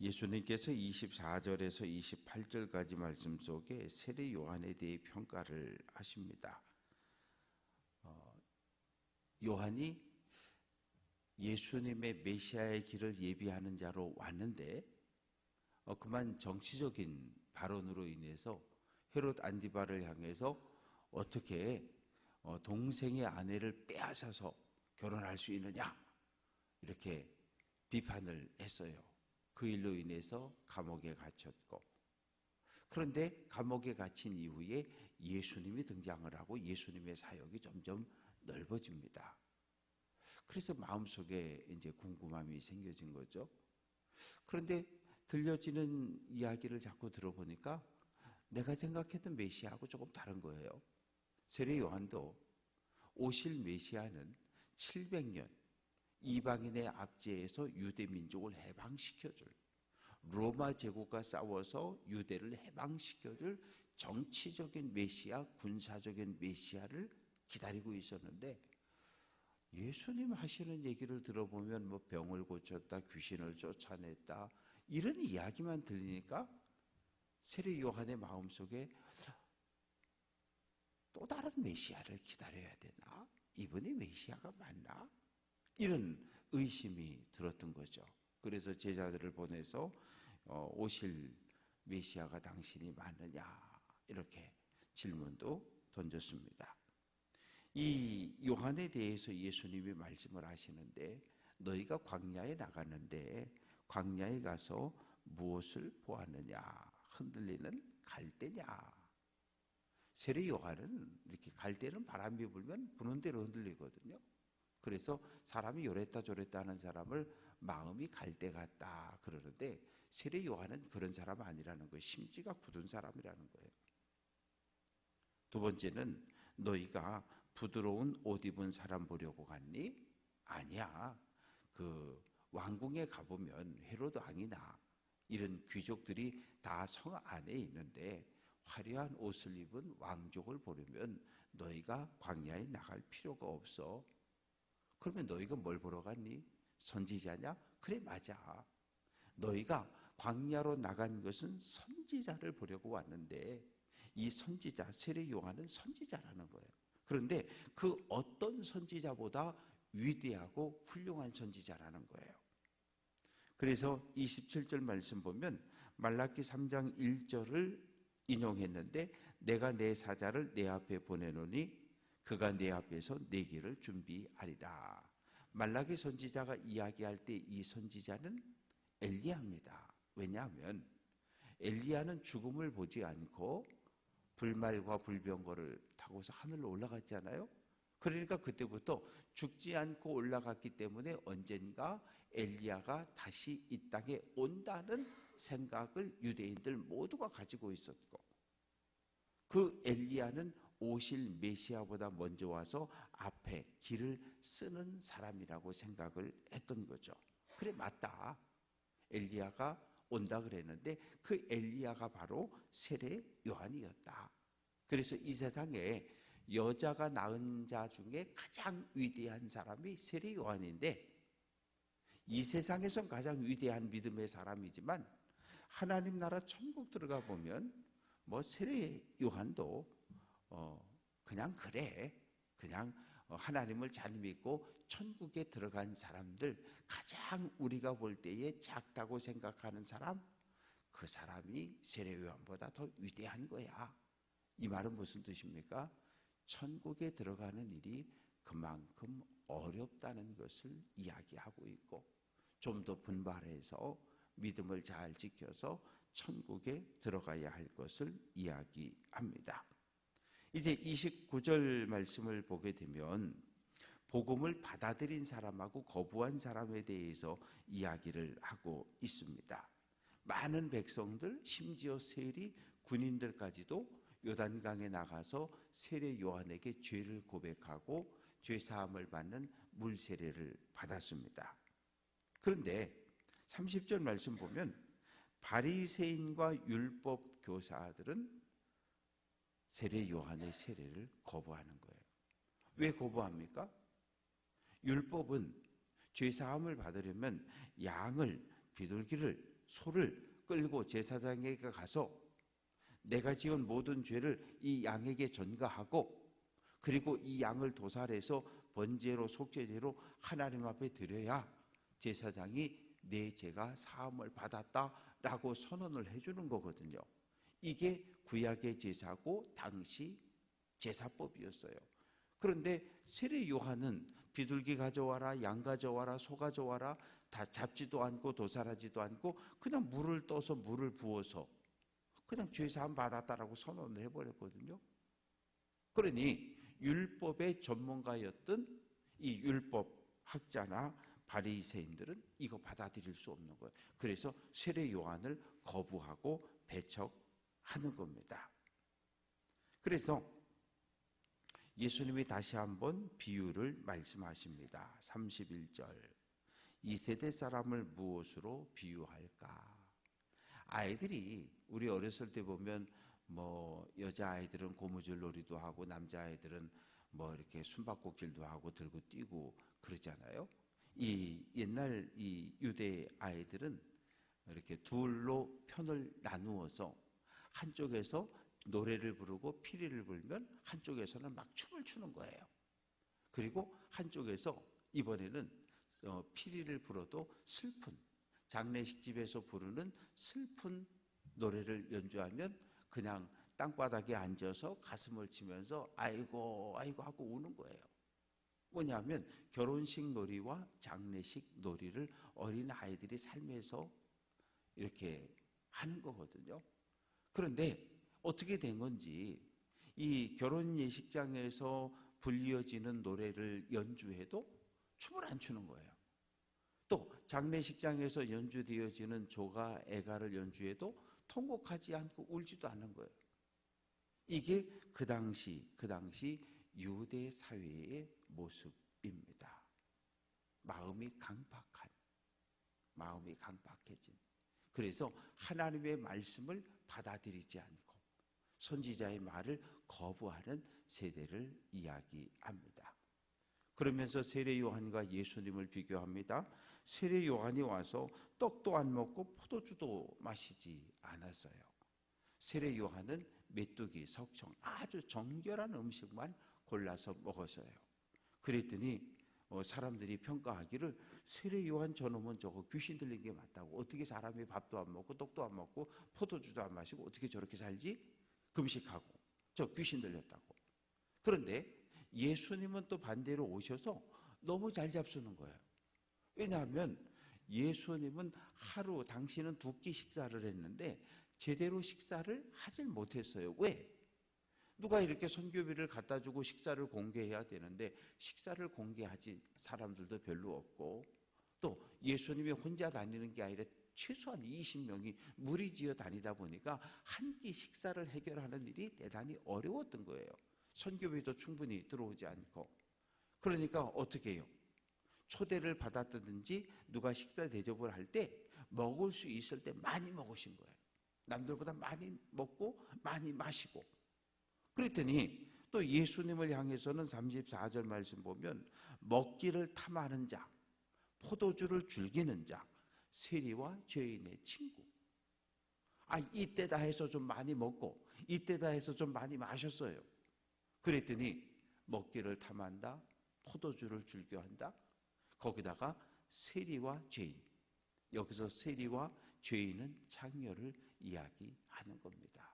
예수님께서 24절에서 28절까지 말씀 속에 세례 요한에 대해 평가를 하십니다. 어, 요한이 예수님의 메시아의 길을 예비하는 자로 왔는데 어, 그만 정치적인 발언으로 인해서 헤롯 안디바를 향해서 어떻게 어, 동생의 아내를 빼앗아서 결혼할 수 있느냐 이렇게 비판을 했어요. 그 일로 인해서 감옥에 갇혔고 그런데 감옥에 갇힌 이후에 예수님이 등장을 하고 예수님의 사역이 점점 넓어집니다. 그래서 마음속에 이제 궁금함이 생겨진 거죠. 그런데 들려지는 이야기를 자꾸 들어보니까 내가 생각했던 메시아하고 조금 다른 거예요. 세례 요한도 오실 메시아는 700년 이방인의 압제에서 유대 민족을 해방시켜 줄 로마 제국과 싸워서 유대를 해방시켜 줄 정치적인 메시아, 군사적인 메시아를 기다리고 있었는데 예수님 하시는 얘기를 들어보면 뭐 병을 고쳤다, 귀신을 쫓아냈다 이런 이야기만 들리니까 세례 요한의 마음속에 또 다른 메시아를 기다려야 되나? 이분이 메시아가 맞나? 이런 의심이 들었던 거죠. 그래서 제자들을 보내서 어, 오실 메시아가 당신이 맞느냐 이렇게 질문도 던졌습니다. 이 요한에 대해서 예수님이 말씀을 하시는데 너희가 광야에 나갔는데 광야에 가서 무엇을 보았느냐 흔들리는 갈대냐 세례 요한은 이렇게 갈대는 바람이 불면 부는 대로 흔들리거든요. 그래서 사람이 요랬다 저랬다 하는 사람을 마음이 갈대 같다 그러는데 세례 요한은 그런 사람 아니라는 거예요. 심지가 굳은 사람이라는 거예요. 두 번째는 너희가 부드러운 옷 입은 사람 보려고 갔니? 아니야. 그 왕궁에 가보면 헤로드 왕이나 이런 귀족들이 다 성 안에 있는데 화려한 옷을 입은 왕족을 보려면 너희가 광야에 나갈 필요가 없어. 그러면 너희가 뭘 보러 갔니? 선지자냐? 그래, 맞아. 너희가 광야로 나간 것은 선지자를 보려고 왔는데 이 선지자, 세례 요한은 선지자라는 거예요. 그런데 그 어떤 선지자보다 위대하고 훌륭한 선지자라는 거예요. 그래서 27절 말씀 보면 말라기 3장 1절을 인용했는데 내가 내 사자를 내 앞에 보내노니 그가 내 앞에서 내 길을 준비하리라. 말라기 선지자가 이야기할 때 이 선지자는 엘리야입니다. 왜냐하면 엘리야는 죽음을 보지 않고 불말과 불병거를 타고서 하늘로 올라갔잖아요. 그러니까 그때부터 죽지 않고 올라갔기 때문에 언젠가 엘리야가 다시 이 땅에 온다는 생각을 유대인들 모두가 가지고 있었고 그 엘리야는 오실 메시아보다 먼저 와서 앞에 길을 쓰는 사람이라고 생각을 했던 거죠. 그래 맞다. 엘리야가 온다 그랬는데 그 엘리야가 바로 세례 요한이었다. 그래서 이 세상에 여자가 낳은 자 중에 가장 위대한 사람이 세례 요한인데 이 세상에선 가장 위대한 믿음의 사람이지만 하나님 나라 천국 들어가 보면 뭐 세례 요한도 어, 그냥 그래. 그냥 어, 하나님을 잘 믿고 천국에 들어간 사람들, 가장 우리가 볼 때에 작다고 생각하는 사람, 그 사람이 세례요한보다 더 위대한 거야. 이 말은 무슨 뜻입니까? 천국에 들어가는 일이 그만큼 어렵다는 것을 이야기하고 있고, 좀 더 분발해서 믿음을 잘 지켜서 천국에 들어가야 할 것을 이야기합니다. 이제 29절 말씀을 보게 되면 복음을 받아들인 사람하고 거부한 사람에 대해서 이야기를 하고 있습니다. 많은 백성들, 심지어 세리, 군인들까지도 요단강에 나가서 세례 요한에게 죄를 고백하고 죄 사함을 받는 물 세례를 받았습니다. 그런데 30절 말씀 보면 바리새인과 율법 교사들은 세례 요한의 세례를 거부하는 거예요. 왜 거부합니까? 율법은 죄 사함을 받으려면 양을 비둘기를 소를 끌고 제사장에게 가서 내가 지은 모든 죄를 이 양에게 전가하고 그리고 이 양을 도살해서 번제로 속죄제로 하나님 앞에 드려야 제사장이 내 죄가 사함을 받았다라고 선언을 해주는 거거든요. 이게 구약의 제사고 당시 제사법이었어요. 그런데 세례 요한은 비둘기 가져와라, 양 가져와라, 소 가져와라 다 잡지도 않고 도살하지도 않고 그냥 물을 떠서 물을 부어서 그냥 죄사함 받았다라고 선언을 해버렸거든요. 그러니 율법의 전문가였던 이 율법 학자나 바리새인들은 이거 받아들일 수 없는 거예요. 그래서 세례 요한을 거부하고 배척 하는 겁니다. 그래서 예수님이 다시 한번 비유를 말씀하십니다. 31절. 이 세대 사람을 무엇으로 비유할까? 아이들이 우리 어렸을 때 보면 뭐 여자 아이들은 고무줄 놀이도 하고 남자 아이들은 뭐 이렇게 숨바꼭질도 하고 들고 뛰고 그러잖아요. 이 옛날 이 유대 아이들은 이렇게 둘로 편을 나누어서 한쪽에서 노래를 부르고 피리를 불면 한쪽에서는 막 춤을 추는 거예요. 그리고 한쪽에서 이번에는 어, 피리를 불어도 슬픈 장례식 집에서 부르는 슬픈 노래를 연주하면 그냥 땅바닥에 앉아서 가슴을 치면서 아이고 아이고 하고 우는 거예요. 뭐냐면 결혼식 놀이와 장례식 놀이를 어린 아이들이 삶에서 이렇게 하는 거거든요. 그런데 어떻게 된 건지 이 결혼 예식장에서 불리어지는 노래를 연주해도 춤을 안 추는 거예요. 또 장례식장에서 연주되어지는 조가 애가를 연주해도 통곡하지 않고 울지도 않는 거예요. 이게 그 당시 그 당시 유대 사회의 모습입니다. 마음이 강박한 마음이 강박해진 그래서 하나님의 말씀을 받아들이지 않고 선지자의 말을 거부하는 세대를 이야기합니다. 그러면서 세례 요한과 예수님을 비교합니다. 세례 요한이 와서 떡도 안 먹고 포도주도 마시지 않았어요. 세례 요한은 메뚜기, 석청 아주 정결한 음식만 골라서 먹었어요. 그랬더니 어, 사람들이 평가하기를 세례 요한 저놈은 저거 귀신 들린 게 맞다고 어떻게 사람이 밥도 안 먹고 떡도 안 먹고 포도주도 안 마시고 어떻게 저렇게 살지? 금식하고 저 귀신 들렸다고. 그런데 예수님은 또 반대로 오셔서 너무 잘 잡수는 거예요. 왜냐하면 예수님은 하루 당신은 두 끼 식사를 했는데 제대로 식사를 하질 못했어요. 왜? 누가 이렇게 선교비를 갖다 주고 식사를 공개해야 되는데 식사를 공개하지 사람들도 별로 없고 또 예수님이 혼자 다니는 게 아니라 최소한 20명이 무리지어 다니다 보니까 한 끼 식사를 해결하는 일이 대단히 어려웠던 거예요. 선교비도 충분히 들어오지 않고. 그러니까 어떻게 해요? 초대를 받았다든지 누가 식사 대접을 할 때 먹을 수 있을 때 많이 먹으신 거예요. 남들보다 많이 먹고 많이 마시고. 그랬더니 또 예수님을 향해서는 34절 말씀 보면 먹기를 탐하는 자, 포도주를 즐기는 자, 세리와 죄인의 친구. 아, 이때다 해서 좀 많이 먹고, 이때다 해서 좀 많이 마셨어요. 그랬더니 먹기를 탐한다, 포도주를 즐겨한다, 거기다가 세리와 죄인. 여기서 세리와 죄인은 창녀를 이야기하는 겁니다.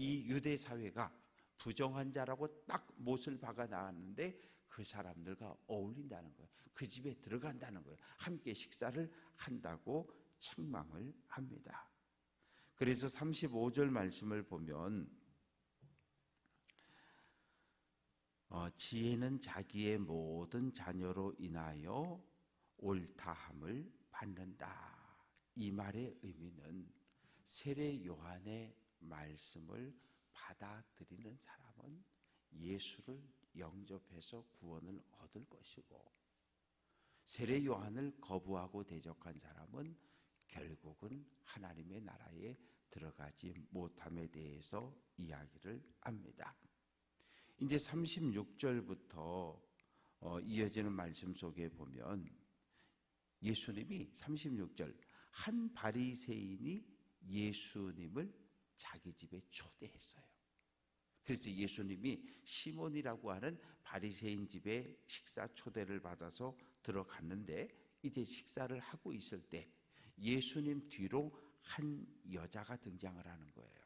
이 유대 사회가 부정한 자라고 딱 못을 박아 나왔는데 그 사람들과 어울린다는 거예요. 그 집에 들어간다는 거예요. 함께 식사를 한다고 책망을 합니다. 그래서 35절 말씀을 보면 어, 지혜는 자기의 모든 자녀로 인하여 옳다함을 받는다. 이 말의 의미는 세례 요한의 말씀을 받아들이는 사람은 예수를 영접해서 구원을 얻을 것이고 세례 요한을 거부하고 대적한 사람은 결국은 하나님의 나라에 들어가지 못함에 대해서 이야기를 합니다. 이제 36절부터 어, 이어지는 말씀 속에 보면 예수님이 36절 한 바리새인이 예수님을 자기 집에 초대했어요. 그래서 예수님이 시몬이라고 하는 바리새인 집에 식사 초대를 받아서 들어갔는데 이제 식사를 하고 있을 때 예수님 뒤로 한 여자가 등장을 하는 거예요.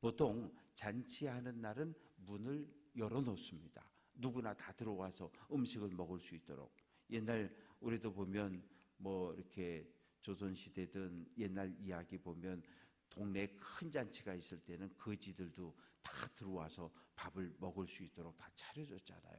보통 잔치하는 날은 문을 열어놓습니다. 누구나 다 들어와서 음식을 먹을 수 있도록. 옛날 우리도 보면 뭐 이렇게 조선시대든 옛날 이야기 보면 동네에 큰 잔치가 있을 때는 거지들도 다 들어와서 밥을 먹을 수 있도록 다 차려줬잖아요.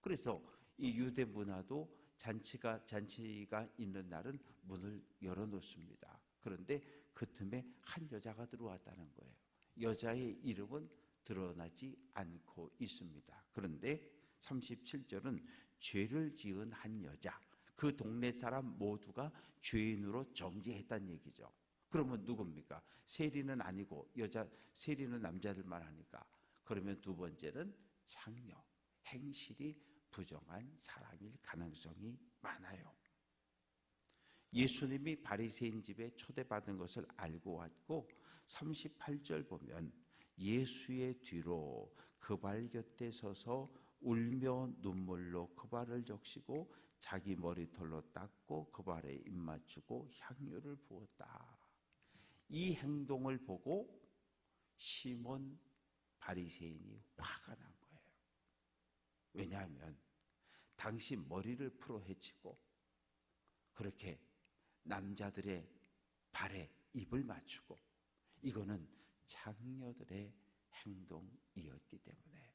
그래서 이 유대 문화도 잔치가 잔치가 있는 날은 문을 열어놓습니다. 그런데 그 틈에 한 여자가 들어왔다는 거예요. 여자의 이름은 드러나지 않고 있습니다. 그런데 37절은 죄를 지은 한 여자, 그 동네 사람 모두가 죄인으로 정죄했다는 얘기죠. 그러면 누굽니까? 세리는 아니고 여자 세리는 남자들만 하니까 그러면 두 번째는 창녀, 행실이 부정한 사람일 가능성이 많아요. 예수님이 바리새인 집에 초대받은 것을 알고 왔고 38절 보면 예수의 뒤로 그 발 곁에 서서 울며 눈물로 그 발을 적시고 자기 머리털로 닦고 그 발에 입 맞추고 향유를 부었다. 이 행동을 보고 시몬 바리새인이 화가 난 거예요. 왜냐하면 당신 머리를 풀어 헤치고 그렇게 남자들의 발에 입을 맞추고 이거는 장녀들의 행동이었기 때문에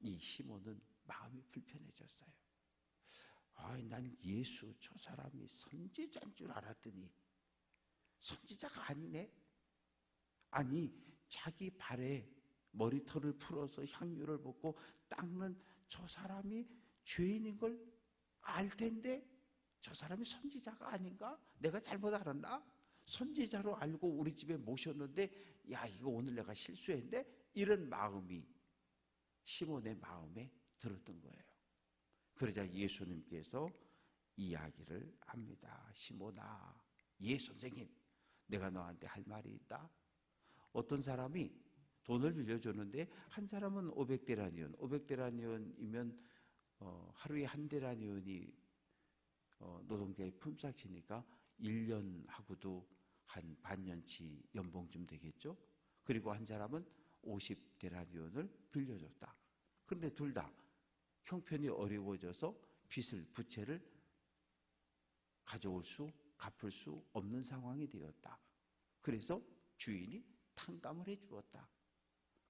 이 시몬은 마음이 불편해졌어요. 아, 난 예수 저 사람이 선지자인 줄 알았더니 선지자가 아니네. 아니 자기 발에 머리털을 풀어서 향유를 붓고 닦는 저 사람이 죄인인 걸 알 텐데 저 사람이 선지자가 아닌가? 내가 잘못 알았나? 선지자로 알고 우리 집에 모셨는데 야 이거 오늘 내가 실수했는데 이런 마음이 시몬의 마음에 들었던 거예요. 그러자 예수님께서 이야기를 합니다. 시몬아, 예 선생님, 내가 너한테 할 말이 있다. 어떤 사람이 돈을 빌려줬는데 한 사람은 500데라니온, 500데라니온이면 어, 하루에 한 데라니온이 어, 노동자의 품삯이니까 1년 하고도 한 반년치 연봉쯤 되겠죠. 그리고 한 사람은 50데라니온을 빌려줬다. 그런데 둘 다 형편이 어려워져서 빚을 부채를 가져올 수 갚을 수 없는 상황이 되었다. 그래서 주인이 탕감을 해 주었다.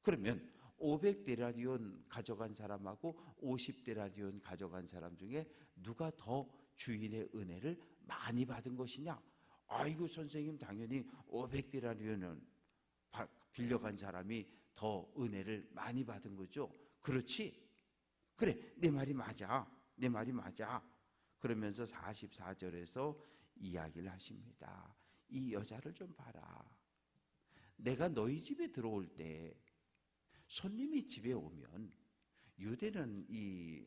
그러면 500데라리온 가져간 사람하고 50데라리온 가져간 사람 중에 누가 더 주인의 은혜를 많이 받은 것이냐? 아이고 선생님 당연히 500데라리온은 빌려간 사람이 더 은혜를 많이 받은 거죠. 그렇지? 그래 내 말이 맞아. 내 말이 맞아. 그러면서 44절에서 이야기를 하십니다. 이 여자를 좀 봐라. 내가 너희 집에 들어올 때 손님이 집에 오면 유대는 이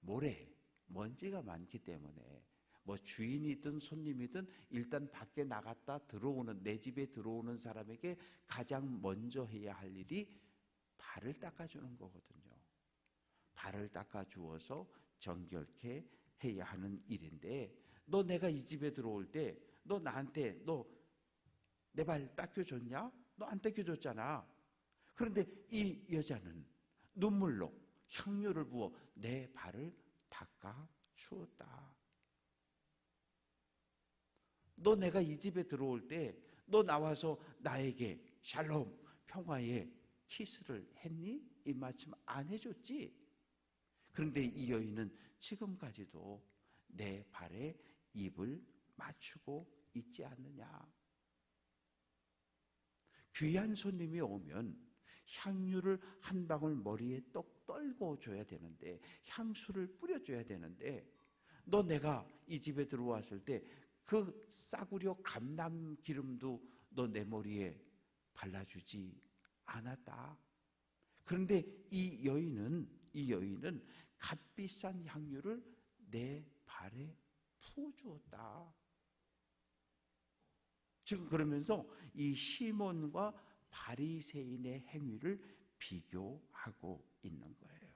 모래, 먼지가 많기 때문에 뭐 주인이든 손님이든 일단 밖에 나갔다 들어오는 내 집에 들어오는 사람에게 가장 먼저 해야 할 일이 발을 닦아주는 거거든요. 발을 닦아주어서 정결케 해야 하는 일인데 너 내가 이 집에 들어올 때 너 나한테 너 내 발 닦여줬냐? 너 안 닦여줬잖아. 그런데 이 여자는 눈물로 향유를 부어 내 발을 닦아 주었다. 너 내가 이 집에 들어올 때 너 나와서 나에게 샬롬 평화의 키스를 했니? 이 말씀 안 해줬지? 그런데 이 여인은 지금까지도 내 발에 입을 맞추고 있지 않느냐? 귀한 손님이 오면 향유를 한 방울 머리에 똑 떨고 줘야 되는데 향수를 뿌려줘야 되는데 너 내가 이 집에 들어왔을 때 그 싸구려 감남 기름도 너 내 머리에 발라주지 않았다. 그런데 이 여인은 이 여인은 값비싼 향유를 내 발에 부어주었다. 지금 그러면서 이 시몬과 바리새인의 행위를 비교하고 있는 거예요.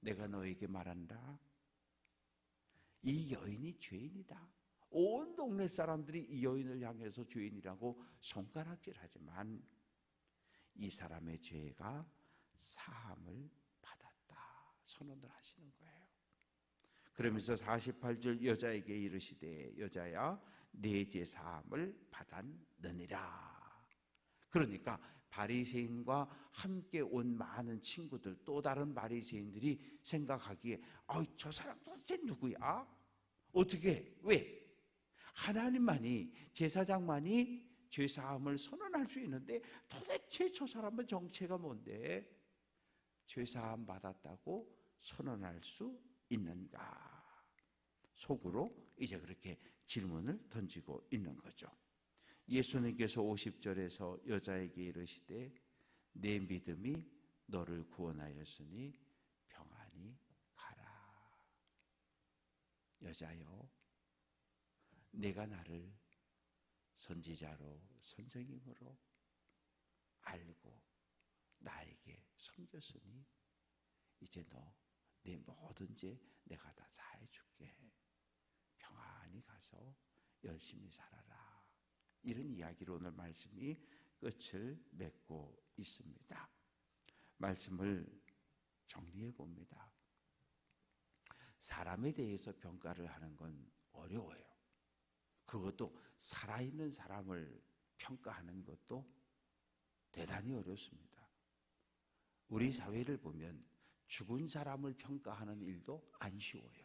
내가 너에게 말한다. 이 여인이 죄인이다. 온 동네 사람들이 이 여인을 향해서 죄인이라고 손가락질하지만 이 사람의 죄가 사함을 받았다 선언을 하시는 거예요. 그러면서 48절 여자에게 이르시되 여자야 내죄 사함을 받았느니라. 그러니까 바리새인과 함께 온 많은 친구들 또 다른 바리새인들이 생각하기에 아, 저 사람 도대체 누구야? 어떻게? 왜? 하나님만이 제사장만이 죄 사함을 선언할 수 있는데 도대체 저 사람은 정체가 뭔데 죄 사함 받았다고 선언할 수 있는가? 속으로 이제 그렇게 질문을 던지고 있는 거죠. 예수님께서 50절에서 여자에게 이르시되 내 믿음이 너를 구원하였으니 평안히 가라. 여자여, 내가 나를 선지자로 선생님으로 알고 나에게 섬겼으니 이제 너 내 모든 죄 내가 다 사해 줄게. 평안히 가서 열심히 살아라. 이런 이야기로 오늘 말씀이 끝을 맺고 있습니다. 말씀을 정리해 봅니다. 사람에 대해서 평가를 하는 건 어려워요. 그것도 살아있는 사람을 평가하는 것도 대단히 어렵습니다. 우리 사회를 보면 죽은 사람을 평가하는 일도 안 쉬워요.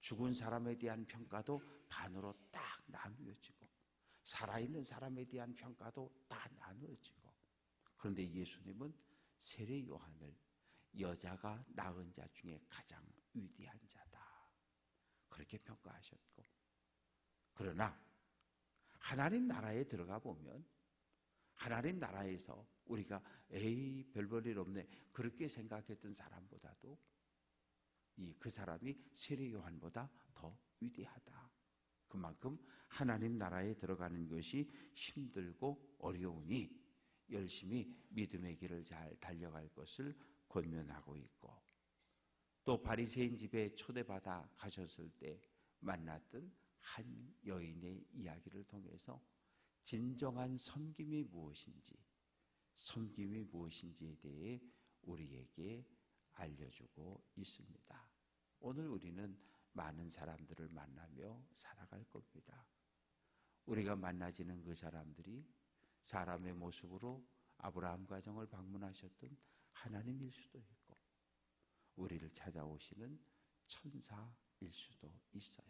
죽은 사람에 대한 평가도 반으로 딱 나누어지고, 살아있는 사람에 대한 평가도 다 나누어지고, 그런데 예수님은 세례 요한을 여자가 낳은 자 중에 가장 위대한 자다. 그렇게 평가하셨고, 그러나 하나님 나라에 들어가 보면 하나님 나라에서 우리가 에이 별 볼일 없네 그렇게 생각했던 사람보다도 이 그 사람이 세례 요한보다 더 위대하다. 그만큼 하나님 나라에 들어가는 것이 힘들고 어려우니 열심히 믿음의 길을 잘 달려갈 것을 권면하고 있고 또 바리새인 집에 초대받아 가셨을 때 만났던 한 여인의 이야기를 통해서 진정한 섬김이 무엇인지, 섬김이 무엇인지에 대해 우리에게 알려주고 있습니다. 오늘 우리는 많은 사람들을 만나며 살아갈 겁니다. 우리가 만나지는 그 사람들이 사람의 모습으로 아브라함 가정을 방문하셨던 하나님일 수도 있고, 우리를 찾아오시는 천사일 수도 있어요.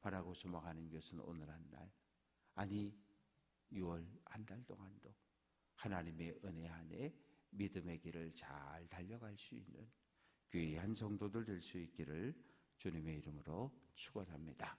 바라고 소망하는 것은 오늘 한 날, 아니 6월 한 달 동안도 하나님의 은혜 안에 믿음의 길을 잘 달려갈 수 있는 귀한 성도들 될 수 있기를 주님의 이름으로 축원합니다.